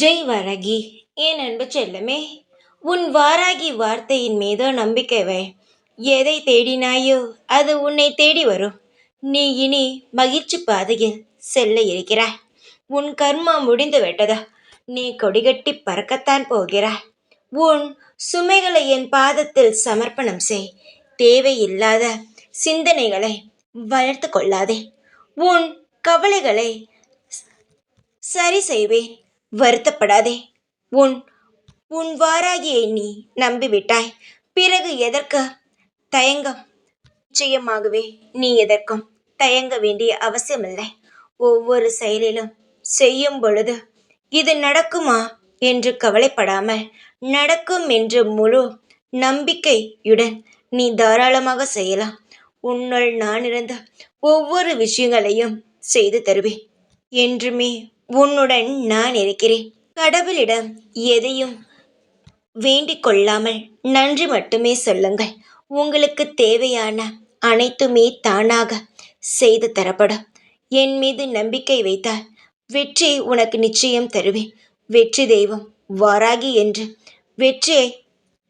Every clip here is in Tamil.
ஜெய் வாராகி என் அன்பு செல்லமே உன் வாராகி வார்த்தையின் மீதோ நம்பிக்கை வை. எதை தேடினாயோ அது உன்னை தேடி வரும். நீ இனி மகிழ்ச்சி பாதையில் செல்ல இருக்கிறாய். உன் கர்மா முடிந்து விட்டதா நீ கொடிகட்டி பறக்கத்தான் போகிறாய். உன் சுமைகளை என் பாதத்தில் சமர்ப்பணம் செய். தேவையில்லாத சிந்தனைகளை வளர்த்து கொள்ளாதே. உன் கவலைகளை சரி செய்வேன் வருத்தப்படாதே. உன் உன் வாராகியை நீ நம்பிவிட்டாய். பிறகு எதற்கு? தயங்கம். நிச்சயமாகவே நீ எதற்கும் தயங்க வேண்டிய அவசியமில்லை. ஒவ்வொரு செயலிலும் செய்யும் பொழுது இது நடக்குமா என்று கவலைப்படாமல் நடக்கும் என்று முழு நம்பிக்கையுடன் நீ தாராளமாக செய்யலாம். உன்னுள் நான் இருந்த ஒவ்வொரு விஷயங்களையும் செய்து தருவேன். என்றுமே உன்னுடன் நான் இருக்கிறேன். கடவுளிடம் எதையும் வேண்டிக் கொள்ளாமல் நன்றி மட்டுமே சொல்லுங்கள். உங்களுக்கு தேவையான அனைத்துமே தானாக செய்து தரப்படும். என் மீது நம்பிக்கை வைத்தால் வெற்றி உனக்கு நிச்சயம் தருவேன். வெற்றி தெய்வம் வாராகி என்று வெற்றியை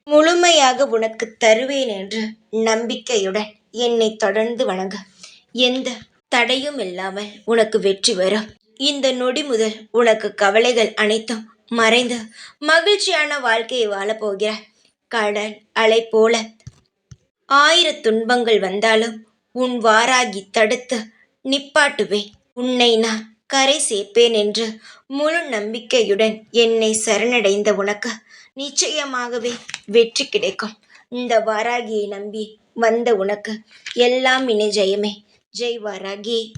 முழுமையாக உனக்கு தருவேன் என்று நம்பிக்கையுடன் என்னை தொடர்ந்து வணங்க. எந்த தடையும் இல்லாமல் உனக்கு வெற்றி வரும். இந்த நொடி முதல் உனக்கு கவலைகள் அனைத்தும் மறைந்து மகிழ்ச்சியான வாழ்க்கையை வாழப்போகிறாய். கடல் அலை போல ஆயிர துன்பங்கள் வந்தாலும் உன் வாராகி தடுத்து நிப்பாட்டுவேன் உன்னை நான் கரை சேர்ப்பேன் என்று முழு நம்பிக்கையுடன் என்னை சரணடைந்த உனக்கு நிச்சயமாகவே வெற்றி கிடைக்கும். இந்த வாராகியை நம்பி வந்த உனக்கு எல்லாம் இனி ஜெயமே. ஜெய் வாராகி.